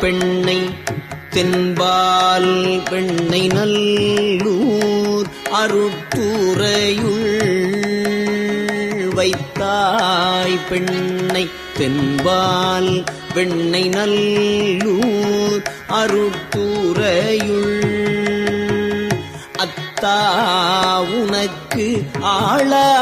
பெண்ணை தென்பால் பெண்ணை நல்லூர் அருட்டுறையுள் வைத்தாய் பெண்ணை தென்பால் பெண்ணை நல்லூர் அருட்டுறையுள் அத்தா உனக்கு ஆளாய்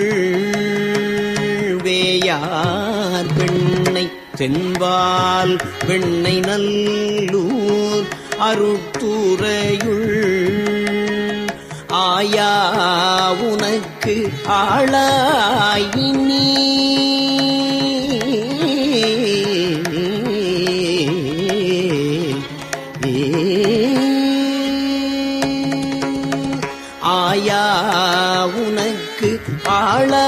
வேயார் பெண்ணை தென்பால் பெண்ணை நல்லூர் அருட்டுறையுள் ஆயா உனக்கு ஆளாயினி. ஆயா உனக்கு ஆளா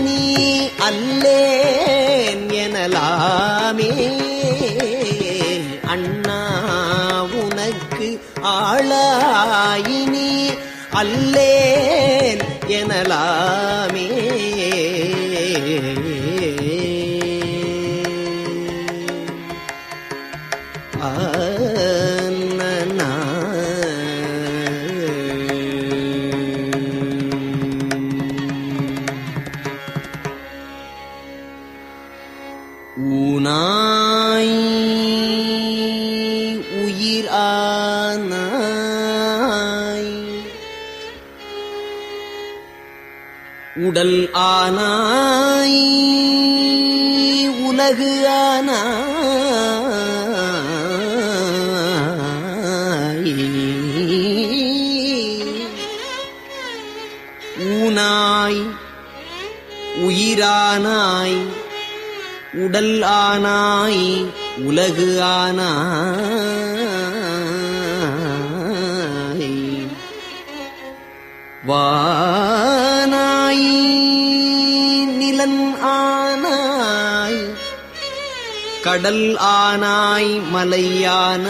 அல்லேன் அண்ணா உனக்கு ஆளாயினி அல்லேன் எனலாமே. கடல் ஆனாய் மலையானாய்.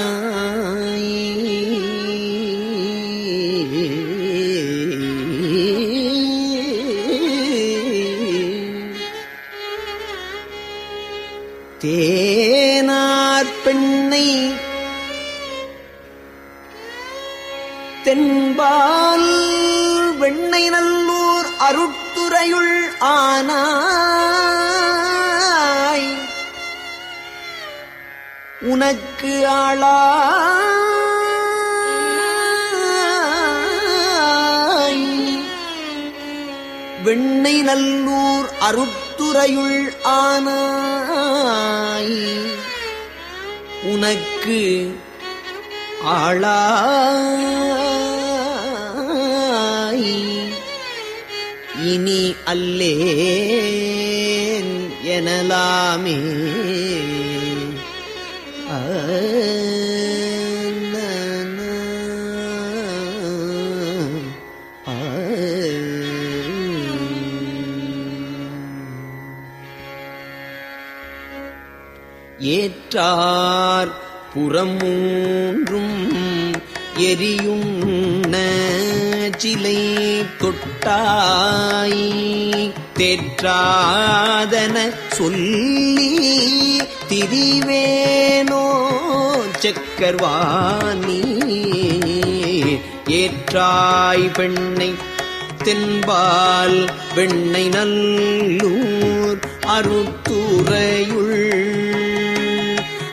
தேனார் பெண்ணை உனக்கு ஆளா. வெண்ணை நல்லூர் அருத்துறையுள் ஆனாய். உனக்கு ஆளாய். இனி அல்லேன் எனலாமே. ஏற்றார் புறமூன்றும் எரியும் சிலை தொட்டாய் தேற்றாதன சொல்லி திரிவேனோ சக்கர்வாணி. ஏற்றாய் பெண்ணை தென்பால் வெண்ணை நல்லூர் அருத்துறையுள்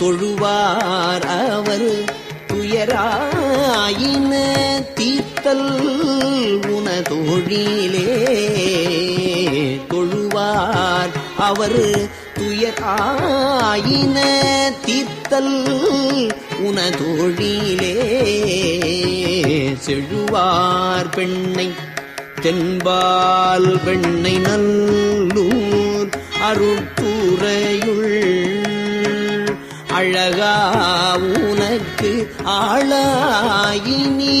தொழுவார் அவர். துயராயின தீர்த்தல் உனதொழிலே. தொழுவார் அவர். துயராயின தீர்த்தல் உனதொழிலே. செழுவார் பெண்ணை தென்பால் பெண்ணை நல்லூர். அருட்புறையுள் அழகா உனக்கு ஆளாயினி.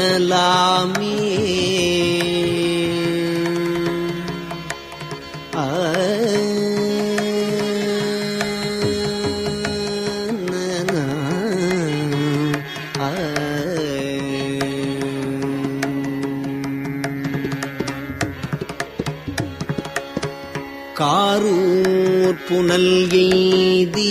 எனலாமே காரூர் புனல் எய்தி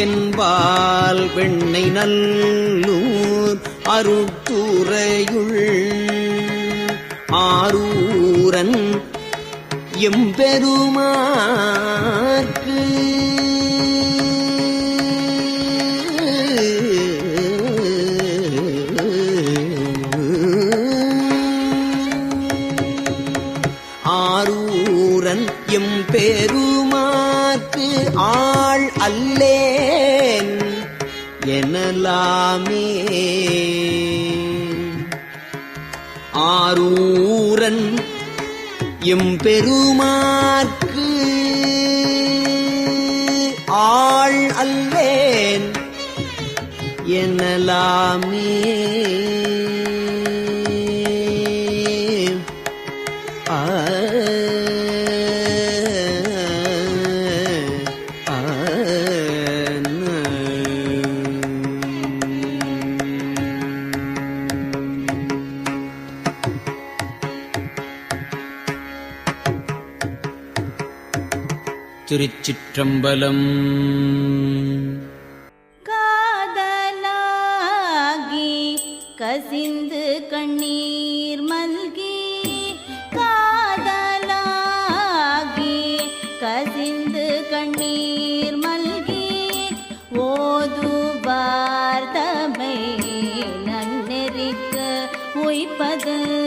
தென்பால் வெண்ணை நல்லூர் அருட்டுறையுள் ஆரூரன் எம்பெருமாற்கு ஆரூரன் எம்பெரு எனலாமே ஆரூரன் எம்பெருமாற்கு ஆள் அல்லேன். எனலாமே திருச்சிற்றம்பலம். காதலாகி கசிந்து கண்ணீர் மல்கி காதலாகி கசிந்து கண்ணீர் மல்கி ஓதுவார் தமை நன்னெறிக்க உய்ப்பது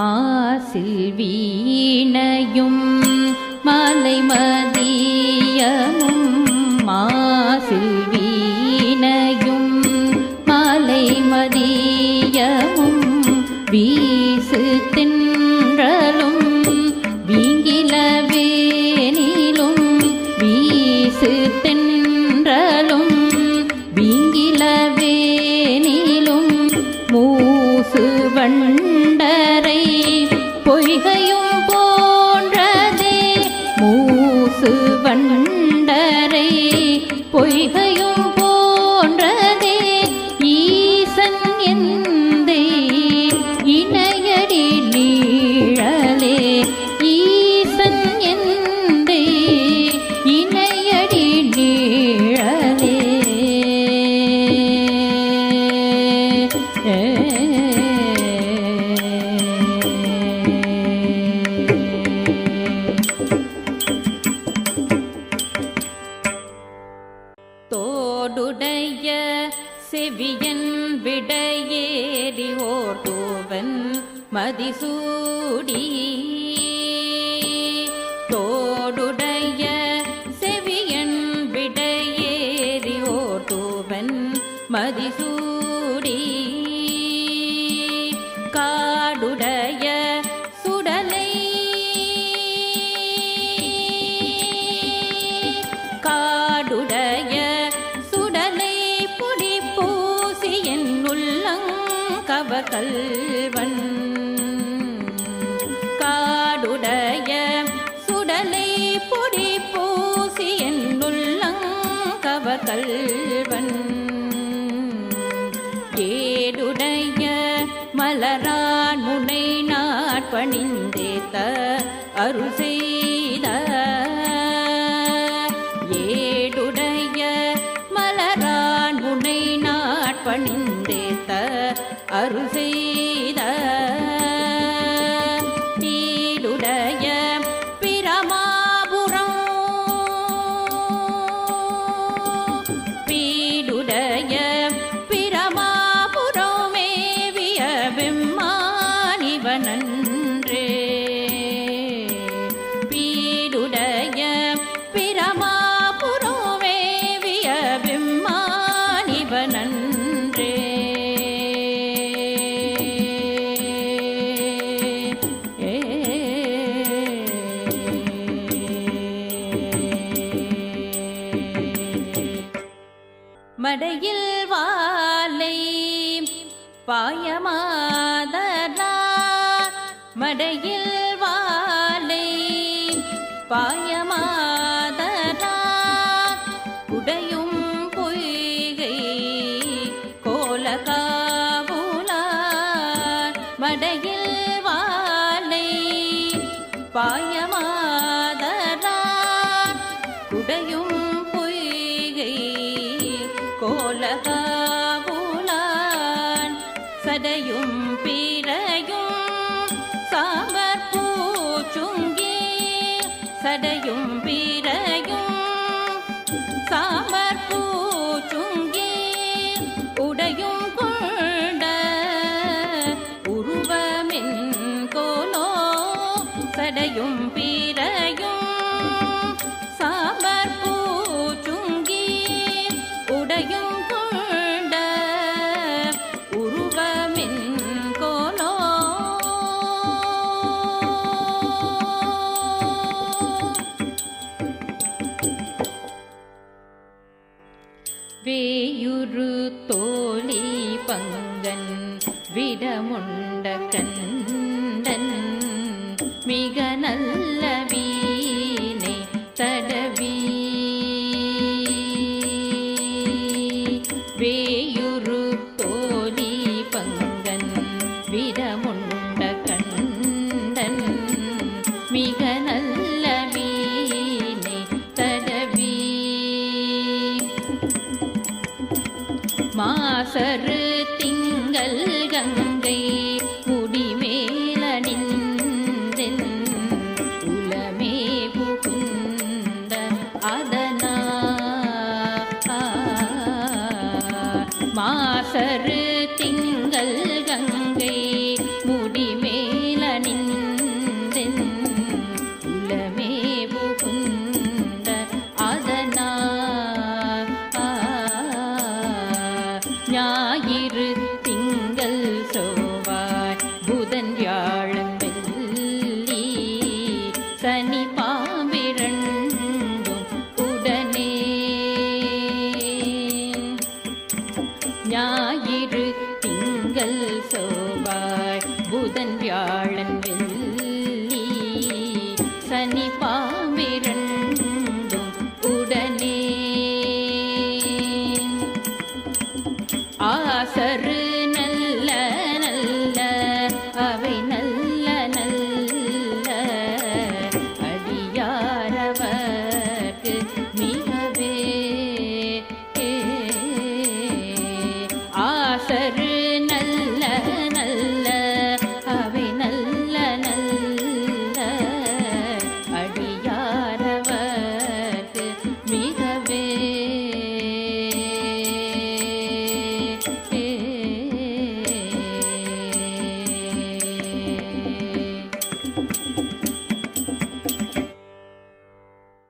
மாசில் வீணையும் மலை மதியமும் மாசில் வீணையும் மலை மதியமும் வீசு தின்றலும் வீங்கில வேனிலும் வீசு தென்றலும் செவியன் விடையேறி ஓர் தூவன் மதிசூடி கல்வன் ஏடுடைய மலரான் முனை நாட்பணிந்தேத்த அருள் உடையும் பொய்கை கோலக வேயுரு தோழி பங்கன் விடமுன்